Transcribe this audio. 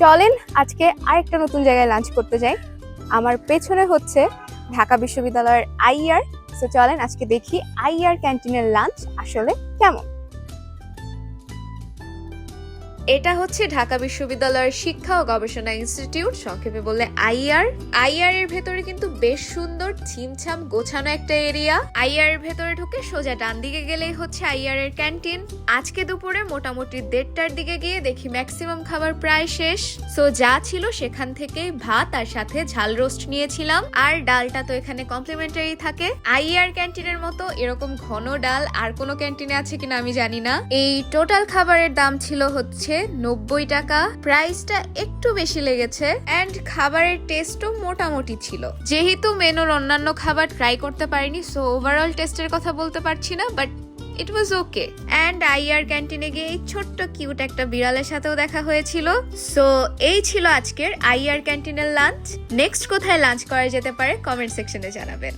চলেন, আজকে আরেকটা নতুন জায়গায় লাঞ্চ করতে যাই। আমার পেছনে হচ্ছে ঢাকা বিশ্ববিদ্যালয়ের আইআর সো চলেন, আজকে দেখি আইআর ক্যান্টিনের লাঞ্চ আসলে কেমন। এটা হচ্ছে ঢাকা বিশ্ববিদ্যালয়ের শিক্ষা ও গবেষণা ইনস্টিটিউট, সংক্ষেপে বললে আইআর। আইআর এর ভেতরে কিন্তু বেশ সুন্দর ছিমছাম গোছানো একটা এরিয়া। আইআর এর ভেতরে ঢুকে সোজা ডান দিকে গেলেই হচ্ছে আইআর এর ক্যান্টিন। আজকে দুপুরে মোটামুটি দেড়টার দিকে গিয়ে দেখি ম্যাক্সিমাম খাবার প্রায় শেষ। সো যা ছিল সেখান থেকেই ভাত আর সাথে ঝাল রোস্ট নিয়েছিলাম। আর ডালটা তো এখানে কমপ্লিমেন্টারি থাকে। আইআর ক্যান্টিনের মতো এরকম ঘন ডাল আর কোনো ক্যান্টিনে আছে কিনা আমি জানি না। এই টোটাল খাবারের দাম ছিল হচ্ছে নব্বই টাকা প্রাইসটা একটু বেশি লেগেছে অ্যান্ড খাবারের টেস্টও মোটামুটি ছিল। যেহেতু মেনুর অন্যান্য খাবার ট্রাই করতে পারিনি সো ওভারঅল টেস্টের কথা বলতে পারছি না but it was okay and IR ক্যান্টিনে গিয়ে এই ছোট্ট কিউট একটা বিড়ালের সাথেও দেখা হয়েছিল। সো এই ছিল আজকের আইআর ক্যান্টিনের লাঞ্চ নেক্সট কোথায় লাঞ্চ করা যেতে পারে কমেন্ট সেকশনে জানাবেন।